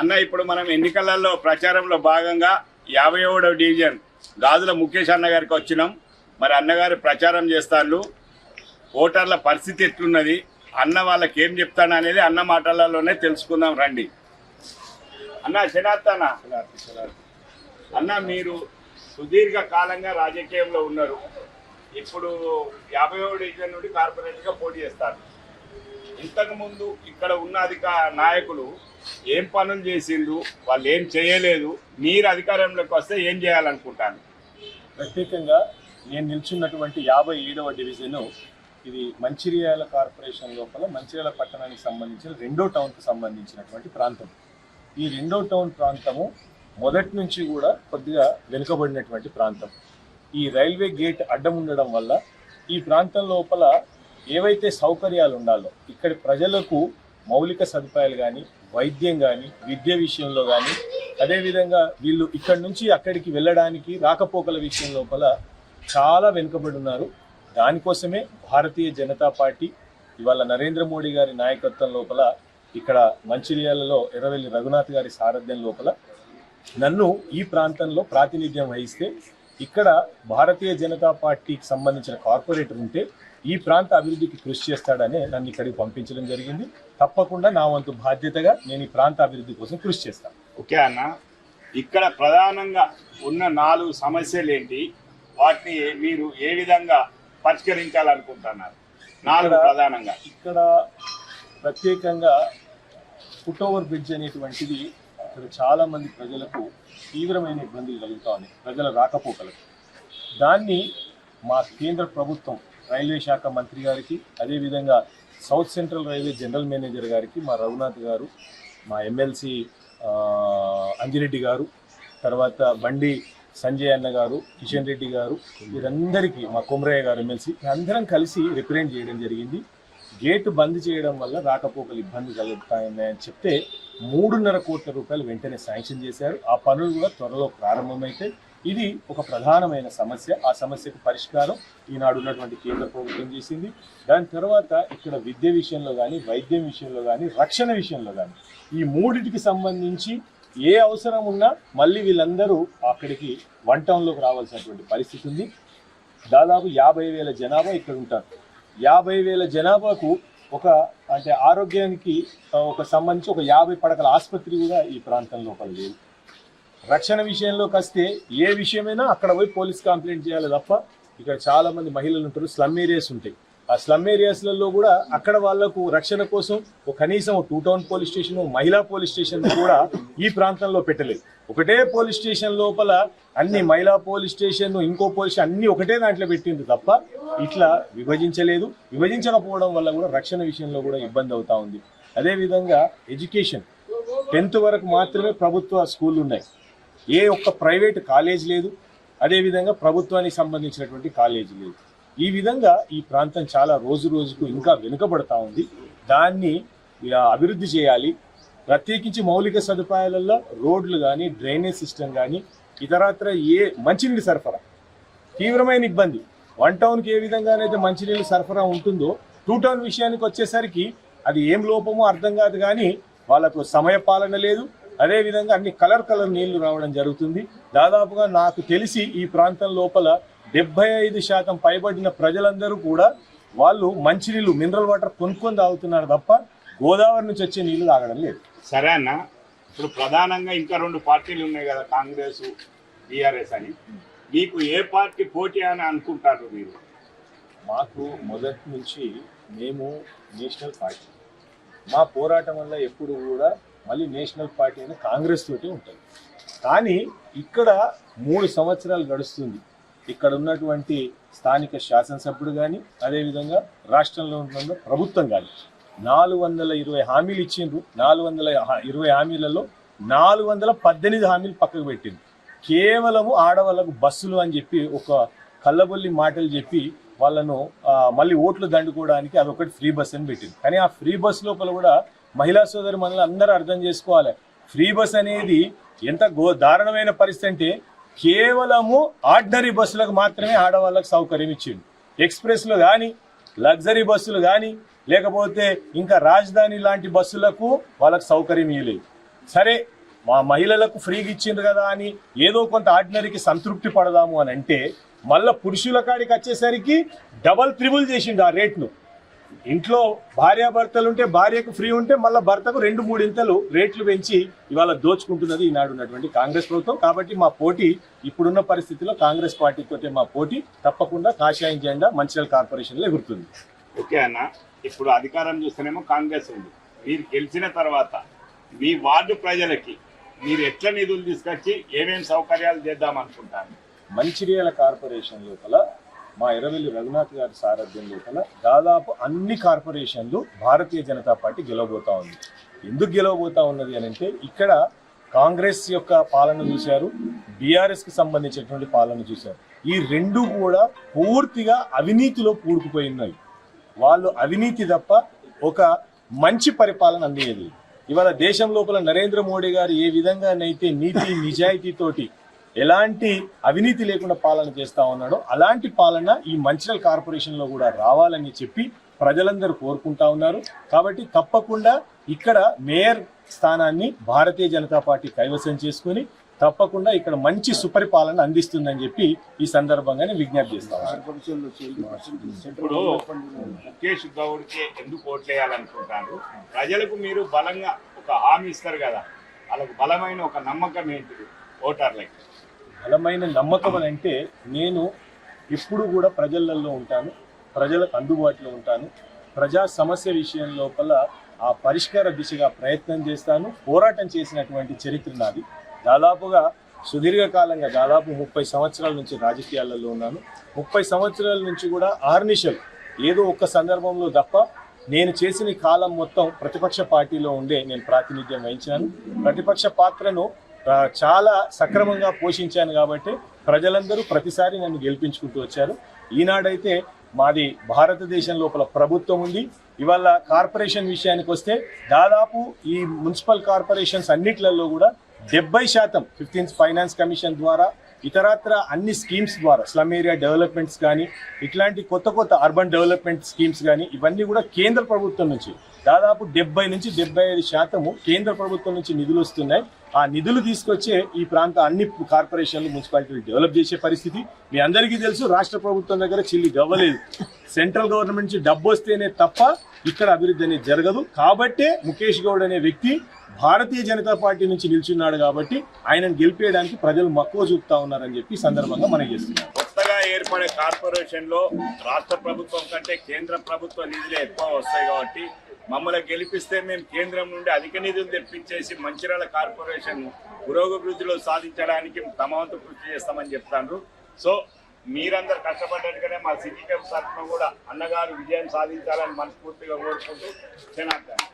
అన్న ఇప్పుడు మనం ఎన్నికలలో ప్రచారంలో భాగంగా యాభై ఏడవ డివిజన్ గాజుల ముఖేష్ అన్న గారికి వచ్చినాం. మరి అన్నగారు ప్రచారం చేస్తాను ఓటర్ల పరిస్థితి ఎట్లున్నది? అన్న వాళ్ళకి ఏం చెప్తాను అనేది అన్న మాటలలోనే తెలుసుకుందాం రండి. అన్న శనార్థన అన్న. మీరు సుదీర్ఘ కాలంగా రాజకీయంలో ఉన్నారు. ఇప్పుడు యాభై ఏడు డివిజన్ నుండి కార్పొరేట్గా పోటీ చేస్తారు. ఇంతకుముందు ఇక్కడ ఉన్న అధిక నాయకులు ఏం పనులు చేసిండ్రు వాళ్ళు ఏం చేయలేదు మీరు అధికారంలోకి వస్తే ఏం చేయాలనుకుంటాను ప్రత్యేకంగా నేను నిల్చున్నటువంటి యాభై ఏడవ డివిజను ఇది మంచిర్యాల కార్పొరేషన్ లోపల మంచిర్యాల పట్టణానికి సంబంధించిన రెండో టౌన్కి సంబంధించినటువంటి ప్రాంతం. ఈ రెండో టౌన్ ప్రాంతము మొదటి నుంచి కూడా కొద్దిగా వెనుకబడినటువంటి ప్రాంతం. ఈ రైల్వే గేట్ అడ్డం ఉండడం వల్ల ఈ ప్రాంతం లోపల ఏవైతే సౌకర్యాలు ఉండాలో ఇక్కడి ప్రజలకు మౌలిక సదుపాయాలు కానీ వైద్యం కానీ విద్య విషయంలో కానీ అదేవిధంగా వీళ్ళు ఇక్కడి నుంచి అక్కడికి వెళ్ళడానికి రాకపోకల విషయం లోపల చాలా వెనుకబడి ఉన్నారు దానికోసమే భారతీయ జనతా పార్టీ ఇవాళ నరేంద్ర మోడీ గారి నాయకత్వం లోపల ఇక్కడ మంచిర్యాలలో ఎర్రవెల్లి రఘునాథ్ గారి సారథ్యం లోపల నన్ను ఈ ప్రాంతంలో ప్రాతినిధ్యం వహిస్తే ఇక్కడ భారతీయ జనతా పార్టీకి సంబంధించిన కార్పొరేటర్ ఉంటే ఈ ప్రాంత అభివృద్ధికి కృషి చేస్తాడని నన్ను ఇక్కడికి పంపించడం జరిగింది. తప్పకుండా నా వంతు బాధ్యతగా నేను ఈ ప్రాంత అభివృద్ధి కోసం కృషి చేస్తాను. ఓకే అన్న. ఇక్కడ ప్రధానంగా ఉన్న నాలుగు సమస్యలు ఏంటి? వాటిని మీరు ఏ విధంగా పరిష్కరించాలనుకుంటున్నారు? నాలుగు ప్రధానంగా. ఇక్కడ ప్రత్యేకంగా ఫుట్ ఓవర్ బ్రిడ్జ్ అనేటువంటిది ఇక్కడ చాలా మంది ప్రజలకు తీవ్రమైన ఇబ్బందులు కలుగుతా ఉన్నాయి. ప్రజల రాకపోకలకు. దాన్ని మా కేంద్ర ప్రభుత్వం రైల్వే శాఖ మంత్రి గారికి అదేవిధంగా south central railway general manager గారికి మా రఘునాథ్ గారు మా ఎమ్మెల్సీ అంజిరెడ్డి గారు తర్వాత బండి సంజయ్ అన్న గారు కిషన్ రెడ్డి గారు వీరందరికీ మా కుమరయ్య గారు ఎమ్మెల్సీ అందరం కలిసి రిప్రజెంట్ చేయడం జరిగింది. గేటు బంద్ చేయడం వల్ల రాకపోకలు ఇబ్బంది కలుగుతాయని చెప్తే మూడున్నర కోట్ల రూపాయలు వెంటనే శాంక్షన్ చేశారు. ఆ పనులు కూడా త్వరలో ప్రారంభమైతే ఇది ఒక ప్రధానమైన సమస్య. ఆ సమస్యకు పరిష్కారం ఈనాడు ఉన్నటువంటి కేంద్ర ప్రభుత్వం చేసింది. దాని తర్వాత ఇక్కడ విద్య విషయంలో కానీ వైద్యం విషయంలో కానీ రక్షణ విషయంలో కానీ ఈ మూడిటికి సంబంధించి ఏ అవసరం ఉన్నా మళ్ళీ వీళ్ళందరూ అక్కడికి వన్ టౌన్లోకి రావాల్సినటువంటి పరిస్థితి ఉంది. దాదాపు యాభై వేల జనాభా ఇక్కడ ఉంటారు. యాభై వేల జనాభాకు ఒక అంటే ఆరోగ్యానికి ఒక సంబంధించి ఒక యాభై పడకల ఆసుపత్రి కూడా ఈ ప్రాంతం లోపల లేదు. రక్షణ విషయంలోకి వస్తే ఏ విషయమైనా అక్కడ పోయి పోలీస్ కంప్లైంట్ చేయాలి తప్ప ఇక్కడ చాలా మంది మహిళలు ఉంటారు స్లమ్ ఏరియాస్ ఉంటాయి. ఆ స్లమ్ ఏరియాస్లలో కూడా అక్కడ వాళ్ళకు రక్షణ కోసం ఒక కనీసం టూ టౌన్ పోలీస్ స్టేషన్ మహిళా పోలీస్ స్టేషన్ కూడా ఈ ప్రాంతంలో పెట్టలేదు. ఒకటే పోలీస్ స్టేషన్ లోపల అన్ని మహిళా పోలీస్ స్టేషన్ ఇంకో పోలీస్ అన్ని ఒకటే దాంట్లో పెట్టింది తప్ప ఇట్లా విభజించలేదు. విభజించకపోవడం వల్ల కూడా రక్షణ విషయంలో కూడా ఇబ్బంది అవుతా ఉంది. అదేవిధంగా ఎడ్యుకేషన్. టెన్త్ వరకు మాత్రమే ప్రభుత్వ స్కూళ్ళు ఉన్నాయి. ఏ ఒక్క ప్రైవేట్ కాలేజ్ లేదు. అదేవిధంగా ప్రభుత్వానికి సంబంధించినటువంటి కాలేజీ లేదు. ఈ విధంగా ఈ ప్రాంతం చాలా రోజు రోజుకు ఇంకా వెనుకబడతా ఉంది. దాన్ని ఇలా అభివృద్ధి చేయాలి. ప్రత్యేకించి మౌలిక సదుపాయాలలో రోడ్లు కానీ డ్రైనేజ్ సిస్టమ్ కానీ ఇతరత్ర ఏ మంచినీటి సరఫరా తీవ్రమైన ఇబ్బంది. వన్ టౌన్కి ఏ విధంగానైతే మంచినీళ్ళు సరఫరా ఉంటుందో టూ టౌన్ విషయానికి వచ్చేసరికి అది ఏం లోపమో అర్థం కాదు కానీ వాళ్ళకు సమయ పాలన లేదు. అదే విధంగా అన్ని కలర్ కలర్ నీళ్ళు రావడం జరుగుతుంది. దాదాపుగా నాకు తెలిసి ఈ ప్రాంతం లోపల డెబ్బై ఐదు శాతం పైబడిన ప్రజలందరూ కూడా వాళ్ళు మంచినీళ్ళు మినరల్ వాటర్ కొనుక్కొని తాగుతున్నారు తప్ప గోదావరి నుంచి వచ్చే నీళ్ళు తాగడం లేదు. సరే అన్న ఇప్పుడు ప్రధానంగా ఇంకా రెండు పార్టీలు ఉన్నాయి కదా కాంగ్రెస్ టీఆర్ఎస్ అని. మీకు ఏ పార్టీ పోటీ అని అనుకుంటారు మీరు? మాకు మొదటి నుంచి మేము నేషనల్ పార్టీ. మా పోరాటం వల్ల ఎప్పుడు కూడా మళ్ళీ నేషనల్ పార్టీ అయిన కాంగ్రెస్ తోటి ఉంటుంది. కానీ ఇక్కడ మూడు సంవత్సరాలు గడుస్తుంది. ఇక్కడ ఉన్నటువంటి స్థానిక శాసనసభ్యుడు కానీ అదేవిధంగా రాష్ట్రంలో ఉన్న ప్రభుత్వం కానీ నాలుగు వందల ఇరవై హామీలు ఇచ్చిండ్రు. నాలుగు వందల ఇరవై హామీలలో నాలుగు వందల పద్దెనిమిది హామీలు పక్కకు పెట్టింది కేవలము ఆడవాళ్ళకు బస్సులు అని చెప్పి ఒక కళ్ళబొల్లి మాటలు చెప్పి వాళ్ళను మళ్ళీ ఓట్లు దండుకోవడానికి అదొకటి ఫ్రీ బస్ అని పెట్టింది కానీ ఆ ఫ్రీ బస్ లోపల కూడా మహిళా సోదరి మనల్ని అందరూ అర్థం చేసుకోవాలి. ఫ్రీ బస్ అనేది ఎంత గో దారుణమైన పరిస్థితి అంటే కేవలము ఆర్డినరీ బస్సులకు మాత్రమే ఆడవాళ్ళకు సౌకర్యం ఇచ్చిండు. ఎక్స్ప్రెస్లో కానీ లగ్జరీ బస్సులు కానీ లేకపోతే ఇంకా రాజధాని లాంటి బస్సులకు వాళ్ళకు సౌకర్యం ఇవ్వలేదు సరే మా మహిళలకు ఫ్రీగా ఇచ్చిండ్రు కదా అని ఏదో కొంత ఆర్డినరీకి సంతృప్తి పడదాము అని అంటే మళ్ళీ పురుషుల కాడికి వచ్చేసరికి డబల్ త్రిబుల్ చేసిండు ఆ రేట్ను. ఇంట్లో భార్యాభర్తలు ఉంటే భార్యకు ఫ్రీ ఉంటే మళ్ళీ భర్తకు రెండు మూడింతలు రేట్లు పెంచి ఇవాళ దోచుకుంటున్నది ఈనాడు ఉన్నటువంటి కాంగ్రెస్ ప్రభుత్వం. కాబట్టి మా పోటీ ఇప్పుడున్న పరిస్థితిలో కాంగ్రెస్ పార్టీతోటే మా పోటీ. తప్పకుండా కాషాయం జెండా మంచిర్యాల కార్పొరేషన్లో ఎగురుతుంది. ఓకే అన్న ఇప్పుడు అధికారం చూస్తేనేమో కాంగ్రెస్ ఉంది. మీరు గెలిచిన తర్వాత మీ వార్డు ప్రజలకి మీరు ఎట్లా నిధులు తీసుకొచ్చి ఏమేమి సౌకర్యాలు చేద్దాం అనుకుంటాను మంచిర్యాల కార్పొరేషన్ లోపల మా ఎర్రవెల్లి రఘునాథ్ గారి సారథ్యం లోపల దాదాపు అన్ని కార్పొరేషన్లు భారతీయ జనతా పార్టీ గెలవబోతా ఉంది. ఎందుకు గెలవబోతా ఉన్నది అని అంటే ఇక్కడ కాంగ్రెస్ యొక్క పాలన చూశారు బీఆర్ఎస్కి సంబంధించినటువంటి పాలన చూశారు. ఈ రెండు కూడా పూర్తిగా అవినీతిలో కూడుకుపోయి ఉన్నాయి. వాళ్ళు అవినీతి తప్ప ఒక మంచి పరిపాలన అందేది ఇవాళ దేశం లోపల నరేంద్ర మోడీ గారు ఏ విధంగానైతే నీతి నిజాయితీతోటి ఎలాంటి అవినీతి లేకుండా పాలన చేస్తా ఉన్నాడో అలాంటి పాలన ఈ మంచిర్యాల కార్పొరేషన్లో కూడా రావాలని చెప్పి ప్రజలందరూ కోరుకుంటా ఉన్నారు. కాబట్టి తప్పకుండా ఇక్కడ మేయర్ స్థానాన్ని భారతీయ జనతా పార్టీ కైవసం చేసుకుని తప్పకుండా ఇక్కడ మంచి సుపరిపాలన అందిస్తుందని చెప్పి ఈ సందర్భంగానే విజ్ఞప్తి చేస్తాం ఇప్పుడు ముఖేష్ గౌడ్కి ఎందుకు ఓట్లేయాలనుకుంటారు? ప్రజలకు మీరు బలంగా ఒక హామీ ఇస్తారు కదా. వాళ్ళకు బలమైన ఒక నమ్మకం ఏంటిది? ఓటర్లకి. బలమైన నమ్మకం అని అంటే నేను ఎప్పుడు కూడా ప్రజలలో ఉంటాను ప్రజలకు అందుబాటులో ఉంటాను. ప్రజా సమస్య విషయం లోపల ఆ పరిష్కార దిశగా ప్రయత్నం చేస్తాను. పోరాటం చేసినటువంటి చరిత్ర నాది. దాదాపుగా సుదీర్ఘకాలంగా దాదాపు ముప్పై సంవత్సరాల నుంచి రాజకీయాలలో ఉన్నాను. ముప్పై సంవత్సరాల నుంచి కూడా ఆర్నిషల్ ఏదో ఒక్క సందర్భంలో తప్ప నేను చేసిన కాలం మొత్తం ప్రతిపక్ష పార్టీలో ఉండే నేను ప్రాతినిధ్యం వహించాను ప్రతిపక్ష పాత్రను చాలా సక్రమంగా పోషించాను కాబట్టి ప్రజలందరూ ప్రతిసారి నన్ను గెలిపించుకుంటూ వచ్చారు. ఈనాడైతే మాది భారతదేశం లోపల ప్రభుత్వం ఉంది. ఇవాళ కార్పొరేషన్ విషయానికి వస్తే దాదాపు ఈ మున్సిపల్ కార్పొరేషన్స్ అన్నిట్లలో కూడా డెబ్బై శాతం ఫిఫ్టీన్త్ ఫైనాన్స్ కమిషన్ ద్వారా ఇతరత్ర అన్ని స్కీమ్స్ ద్వారా స్లమ్ ఏరియా డెవలప్మెంట్స్ కానీ ఇట్లాంటి కొత్త కొత్త అర్బన్ డెవలప్మెంట్ స్కీమ్స్ కానీ ఇవన్నీ కూడా కేంద్ర ప్రభుత్వం నుంచి దాదాపు డెబ్బై నుంచి డెబ్బై ఐదు శాతము కేంద్ర ప్రభుత్వం నుంచి నిధులు వస్తున్నాయి. ఆ నిధులు తీసుకొచ్చే ఈ ప్రాంత అన్ని కార్పొరేషన్లు మున్సిపాలిటీలు డెవలప్ చేసే పరిస్థితి. మీ అందరికీ తెలుసు రాష్ట్ర ప్రభుత్వం దగ్గర చిల్లి గవ్వలేదు. సెంట్రల్ గవర్నమెంట్ నుంచి డబ్బు వస్తేనే తప్ప ఇక్కడ అభివృద్ధి అనేది జరగదు. కాబట్టే ముఖేష్ గౌడ్ అనే వ్యక్తి భారతీయ జనతా పార్టీ నుంచి నిల్చున్నాడు కాబట్టి ఆయనను గెలిపేయడానికి ప్రజలు మక్కువ చూపుతా ఉన్నారని చెప్పి సందర్భంగా మనం చేస్తున్నాం. కొత్తగా ఏర్పడే కార్పొరేషన్లో రాష్ట్ర ప్రభుత్వం కంటే కేంద్ర ప్రభుత్వ నిధులే ఎక్కువ వస్తాయి కాబట్టి మమ్మల్ని గెలిపిస్తే మేము కేంద్రం నుండి అధిక నిధులు తెప్పించేసి మంచిర్యాల కార్పొరేషన్ పురోగభివృద్ధిలో సాధించడానికి తమ వంతు కృషి చేస్తామని చెప్తాను సో మీరందరు కష్టపడ్డట్టుగానే మా సిటీ క్యాంప్ తరఫున కూడా అన్నగారు విజయం సాధించాలని మనస్ఫూర్తిగా కోరుకుంటూ జనార్దన్